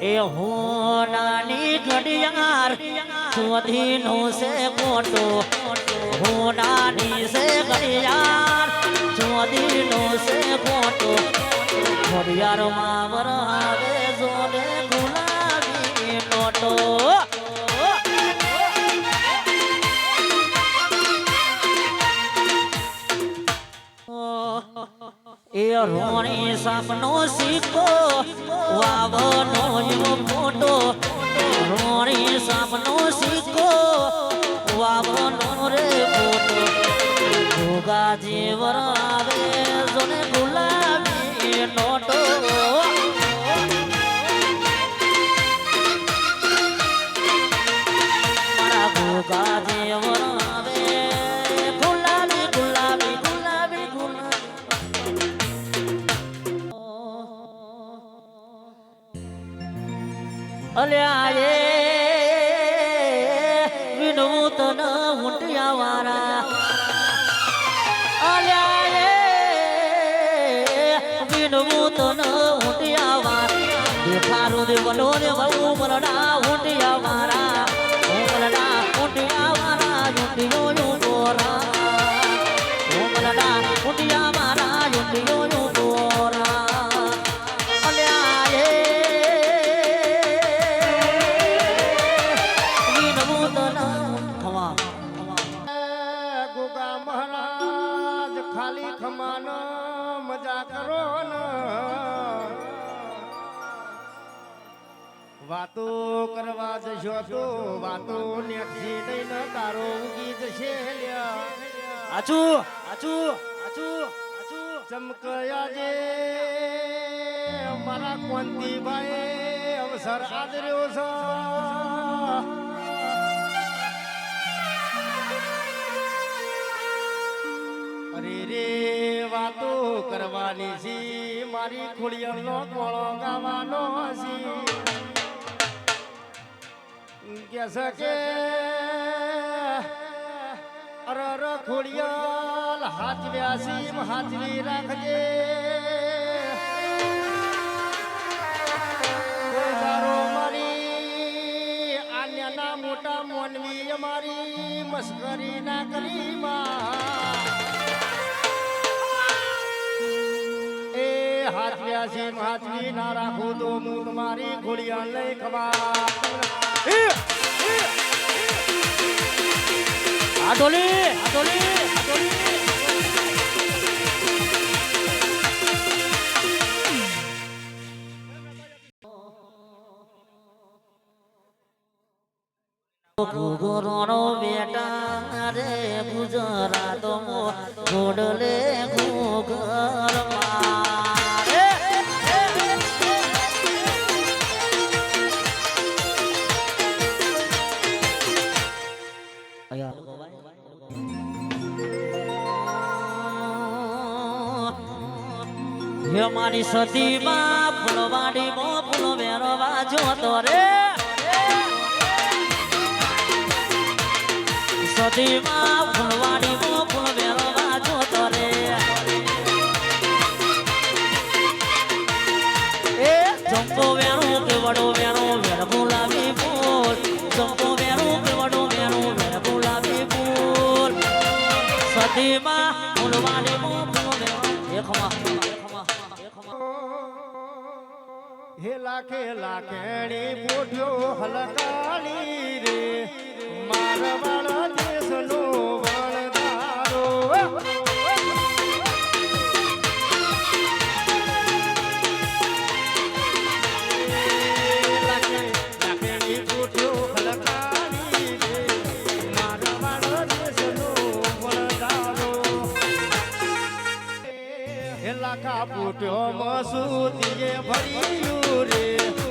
એ હોનાની ઘડિયાળ ચોધી નો છે મોટો. હોનાની છે ઘડિયાળ ચોધી નો છે મોટો. ઘડિયાળમાં વરાવે જોને એ રોણી સાપનો સિક્કો વાવો એવો મોટો, રોણી સાપનો સિક્કો, વાવનો રે મોટો. ભોગા જીવર આવે, જોને ગુલાબી નોટો. ભોગા અલ્યા વિનૂતન ઊંટિયા વાળા અલ્યા વિનૂતન ઊંટિયા વાળા દેખારું દેવલો બહુ મરડા ખાલી ખમાનો મજા કરો ને. વાતો કરવા જશો તો વાતો નેટથી લઈને તારો ઉગી જશે આચુ આચુ આચુ આચુ ચમકયા જે મારા કોંતીભાઈ અવસર આદર્યો છે. કરવાની છે, મારી ખોડિયાળનો કોળો ગાવાનો છે. કે સકે અરે અરે ખોડિયાલ હાચવ્યા સીમ હાચવી રાખજે. મોટા મોનવી અમારી મસ્કરી ના કરી માં એ હાચવ્યા સીમ હાચવી ના રાખો તો હું તમારી ખોડિયાલ લઈ ખવા આટોલી આટોલી આ ડોલી આ ડોલી ઘુઘરોનો બેટા રે ગુજરાતો ગોડલે ઘુઘર હે મારી સતીમાં ફૂલવાડીમાં ફૂલો વેરો વાજો તો રે. સતીમાં ફૂલવાડીમાં ફૂલ વાજો તો રે. એ જંપો વેણું કે વડો વેણું વેર બોલાવી બોલ જંપો વેણું કે વડો વેણું વેર બોલાવી બોલ સતીમાં ફૂલવાડીમાં મો, ફૂલો દેખમાં દેખમાં દેખમાં હે લાખે લાખેણી પોઠ્યો હલકાણી. લાખા પૂટ્યો મસૂદીએ ભર્યું રે.